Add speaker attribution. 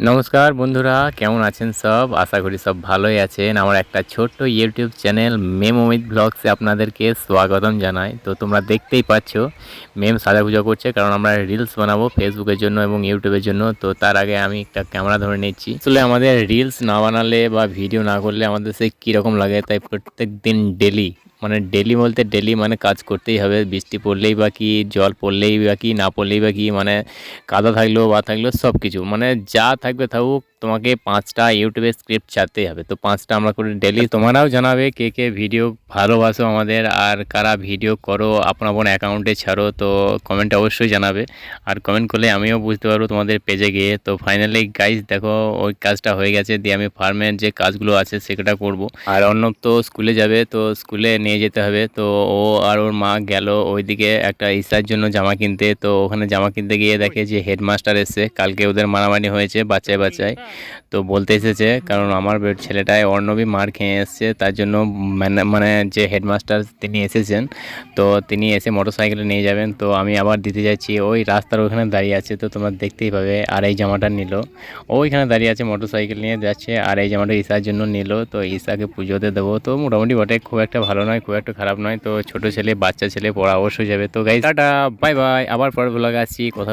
Speaker 1: নমস্কার বন্ধুরা, কেমন আছেন সব? আশা করি সব ভালোই আছেন। আমার একটা ছোট্ট ইউটিউব চ্যানেল মেম অমিত ব্লগসে আপনাদেরকে স্বাগতম জানাই। তো তোমরা দেখতেই পাচ্ছ মেম সাজাগুজা করছে, কারণ আমরা রিলস বানাবো ফেসবুকের জন্য এবং ইউটিউবের জন্য। তো তার আগে আমি একটা ক্যামেরা ধরে নিচ্ছি। আসলে আমাদের রিলস না বানালে বা ভিডিও না করলে আমাদের সে কীরকম লাগে, তাই প্রত্যেক দিন ডেলি মানে ডেলি বলতে ডেলি মানে কাজ করতেই হবে। বৃষ্টি পড়লেই বা কি, জল পড়লেই বা কি, না পড়লেই বা কি মানে কাদা থাকলেও বা থাকলেও সব কিছু মানে যা থাকবে থাকুক, তোমাকে পাঁচটা ইউটিউবে স্ক্রিপ্ট ছাড়তেই হবে। তো পাঁচটা আমরা করে ডেলি তোমরাও জানাবে কে কে ভিডিও ভালোবাসো আমাদের আর কারা ভিডিও করো আপনা আপন অ্যাকাউন্টে ছাড়ো, তো কমেন্ট অবশ্যই জানাবে। আর কমেন্ট করলে আমিও বুঝতে পারব তোমাদের পেজে গিয়ে। তো ফাইনালি গাইজ দেখো, ওই কাজটা হয়ে গেছে, দিয়ে আমি ফার্মের যে কাজগুলো আছে, সেটা করব। আর অন্য তো স্কুলে যাবে, তো স্কুলে নিয়ে যেতে হবে। তো ও আর ওর মা গেল ওইদিকে একটা ইসার জন্য জামা কিনতে। তো ওখানে জামা কিনতে গিয়ে দেখে যে হেডমাস্টার এসছে। কালকে ওদের মারামারি হয়েছে বাচ্চায় বাচ্চায় তো বলতে এসেছে, কারণ আমার ছেলেটায় অর্ণবী মার খেয়ে এসছে। তার জন্য মানে যে হেডমাস্টার তিনি এসেছেন, তো তিনি এসে মোটর সাইকেলে নিয়ে যাবেন। তো আমি আবার দিতে যাচ্ছি। ওই রাস্তার ওখানে দাঁড়িয়ে আছে, তো তোমরা দেখতেই পাবে। আর এই জামাটা নিল। ওইখানে দাঁড়িয়ে আছে মোটর সাইকেল নিয়ে যাচ্ছে। আর এই জামাটা ঈশার জন্য নিল। তো ঈশাকে পুজোতে দেবো। তো মোটামুটি বটে। খুব একটা ভালো নয়। খুব একটা খারাপ নয়। তো ছোট ছেলে, বাচ্চা ছেলে, পড়া অবশ্যই যাবে। তো গাইজ টাটা বাই বাই আবার পরে ব্লগে আসছি, কথা